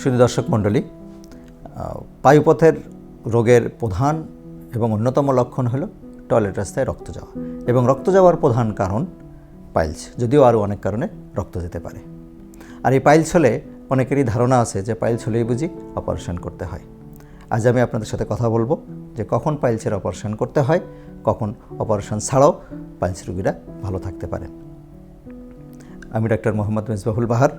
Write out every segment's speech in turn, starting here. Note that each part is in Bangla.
শুধু দর্শক মণ্ডলী বায়ুপথের রোগের প্রধান এবং অন্যতম লক্ষণ হলো টয়লেট রাস্তায় রক্ত যাওয়া এবং রক্ত যাওয়ার প্রধান কারণ পাইলস, যদিও আরও অনেক কারণে রক্ত যেতে পারে। আর এই পাইলস হলে অনেকেরই ধারণা আছে যে পাইলস হলেই বুঝি অপারেশন করতে হয়। আজ আমি আপনাদের সাথে কথা বলব যে কখন পাইলসের অপারেশন করতে হয়, কখন অপারেশন ছাড়াও পাইলস রোগীরা ভালো থাকতে পারেন। আমি ডাক্তার মোহাম্মদ মেজবাহুল বাহার,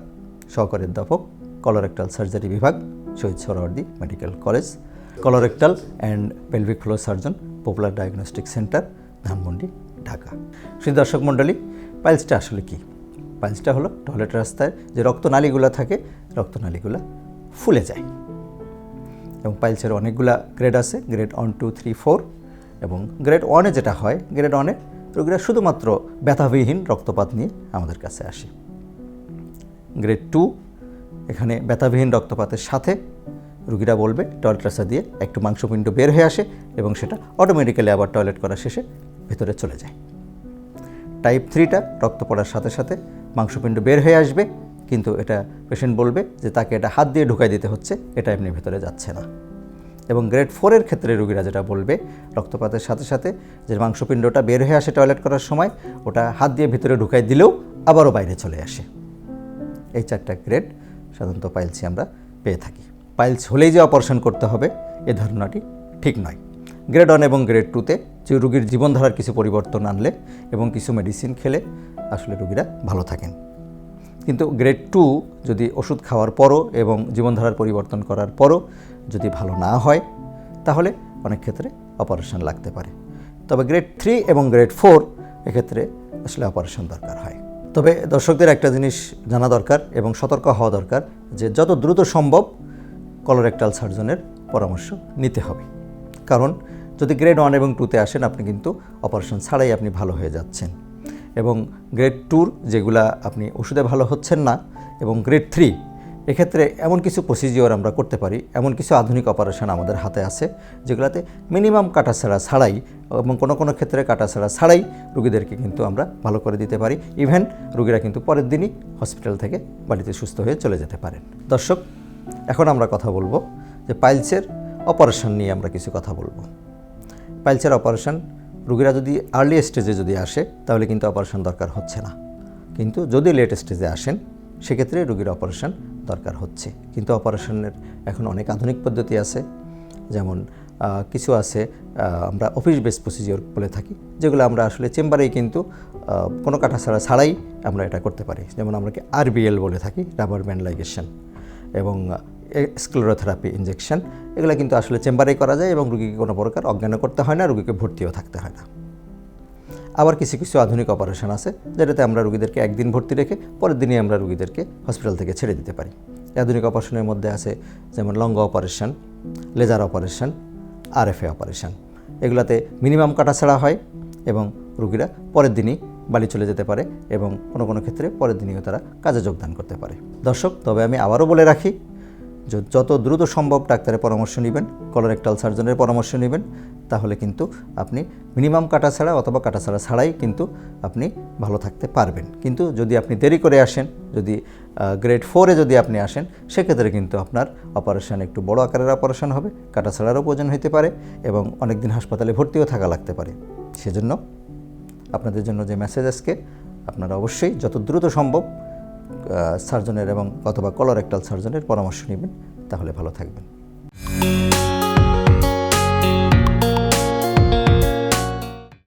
সহকারী অধ্যাপক। কলোরেক্টাল সার্জারি বিভাগ, Shahid Suhrawardy medical college colorectal and pelvic floor surgeon popular diagnostic centre Dhanmondi, Dhaka. শুধু দর্শক মণ্ডলী, পাইলসটা আসলে কি? পাইলসটা হলো টয়লেট রাস্তায় যে রক্তনালীগুলো থাকে, রক্তনালীগুলো ফুলে যায়। এবং পাইলসের অনেকগুলা গ্রেড আছে grade one two three four এবং গ্রেড ওয়ানে যেটা হয় গ্রেড ওয়ানে রোগীরা শুধুমাত্র ব্যথাবিহীন রক্তপাত নিয়ে আমাদের কাছে আসে। গ্রেড টু এখানে ব্যথাবিহীন রক্তপাতের সাথে রুগীরা বলবে, টয়লেট রাস্তা দিয়ে একটু মাংসপিণ্ড বের হয়ে আসে এবং সেটা অটোমেটিক্যালি আবার টয়লেট করা শেষে ভেতরে চলে যায়। টাইপ থ্রিটা রক্ত পড়ার সাথে সাথে মাংসপিণ্ড বের হয়ে আসবে, কিন্তু এটা পেশেন্ট বলবে যে তাকে এটা হাত দিয়ে ঢুকাই দিতে হচ্ছে, এটা এমনি ভেতরে যাচ্ছে না। এবং গ্রেড ফোরের ক্ষেত্রে রুগীরা যেটা বলবে, রক্তপাতের সাথে সাথে যে মাংসপিণ্ডটা বের হয়ে আসে টয়লেট করার সময়, ওটা হাত দিয়ে ভিতরে ঢুকাই দিলেও আবারও বাইরে চলে আসে। এই চারটা গ্রেড সাধারণত পাইলসে আমরা পেয়ে থাকি। পাইলস হলেই যে অপারেশন করতে হবে, এ ধারণাটি ঠিক নয়। গ্রেড ওয়ান এবং গ্রেড টুতে যে রুগীর জীবনধারার কিছু পরিবর্তন আনলে এবং কিছু মেডিসিন খেলে, আসলে রুগীরা ভালো থাকেন। কিন্তু গ্রেড টু যদি ওষুধ খাওয়ার পরও এবং জীবনধারার পরিবর্তন করার পরও যদি ভালো না হয়, তাহলে অনেক ক্ষেত্রে অপারেশন লাগতে পারে। তবে গ্রেড থ্রি এবং গ্রেড ফোর এক্ষেত্রে আসলে অপারেশন দরকার হয়। তবে দর্শকদের একটা জিনিস জানা দরকার এবং সতর্ক হওয়া দরকার যে যত দ্রুত সম্ভব কলোরেক্টাল সার্জনের পরামর্শ নিতে হবে। কারণ যদি গ্রেড ওয়ান এবং টুতে আসেন, আপনি কিন্তু অপারেশন ছাড়াই আপনি ভালো হয়ে যাচ্ছেন। এবং গ্রেড টুর যেগুলা আপনি ওষুধে ভালো হচ্ছেন না এবং গ্রেড থ্রি এক্ষেত্রে এমন কিছু প্রসিজিওর আমরা করতে পারি, এমন কিছু আধুনিক অপারেশন আমাদের হাতে আছে, যেগুলোতে মিনিমাম কাটা ছাড়া ছাড়াই এবং কোনো কোনো ক্ষেত্রে কাটাছাড়া ছাড়াই রুগীদেরকে কিন্তু আমরা ভালো করে দিতে পারি। ইভেন রুগীরা কিন্তু পরের দিনই হসপিটাল থেকে বাড়িতে সুস্থ হয়ে চলে যেতে পারেন। দর্শক, এখন আমরা কথা বলব যে পাইলসের অপারেশন নিয়ে আমরা কিছু কথা বলব। পাইলসের অপারেশন রুগীরা যদি আর্লি স্টেজে যদি আসে, তাহলে কিন্তু অপারেশন দরকার হচ্ছে না। কিন্তু যদি লেট স্টেজে আসেন, সেক্ষেত্রে রুগীর অপারেশন দরকার হচ্ছে। কিন্তু অপারেশনের এখন অনেক আধুনিক পদ্ধতি আছে। যেমন কিছু আছে আমরা অফিস বেস প্রসিজিওর বলে থাকি, যেগুলো আমরা আসলে চেম্বারেই কিন্তু কোনো কাটা ছাড়া ছাড়াই আমরা এটা করতে পারি। যেমন আমরা কি আরবিএল বলে থাকি রাবার ব্যান্ড এবং স্ক্লেরোথেরাপি ইঞ্জেকশন এগুলো কিন্তু আসলে চেম্বারেই করা যায় এবং রুগীকে কোনো প্রকার অজ্ঞান করতে হয় না, রুগীকে ভর্তিও থাকতে হয় না। আবার কিছু কিছু আধুনিক অপারেশন আছে, যেটাতে আমরা রুগীদেরকে একদিন ভর্তি রেখে পরের দিনই আমরা রুগীদেরকে হসপিটাল থেকে ছেড়ে দিতে পারি। আধুনিক অপারেশনের মধ্যে আছে যেমন long operation laser operation RFA operation এগুলাতে মিনিমাম কাটা ছাড়া হয় এবং রুগীরা পরের দিনই বাড়ি চলে যেতে পারে এবং কোনো কোনো ক্ষেত্রে পরের দিনেও তারা কাজে যোগদান করতে পারে। দর্শক, তবে আমি আবারও বলে রাখি, যত দ্রুত সম্ভব ডাক্তারের পরামর্শ নেবেন কলোরেক্টাল সার্জনের পরামর্শ নেবেন তাহলে কিন্তু আপনি মিনিমাম কাটা ছাড়া অথবা কাটা ছাড়া ছাড়াই কিন্তু আপনি ভালো থাকতে পারবেন। কিন্তু যদি আপনি দেরি করে আসেন, যদি গ্রেড ফোরে যদি আপনি আসেন, সেক্ষেত্রে কিন্তু আপনার অপারেশন একটু বড় আকারের অপারেশন হবে, কাটা ছাড়ারও প্রয়োজন হতে পারে এবং অনেক দিন হাসপাতালে ভর্তিও থাকা লাগতে পারে। সেজন্য আপনাদের জন্য যে মেসেজ আজকে, আপনারা অবশ্যই যত দ্রুত সম্ভব সার্জনের এবং অথবা কলোরেক্টাল সার্জনের পরামর্শ নেবেন, তাহলে ভালো থাকবেন।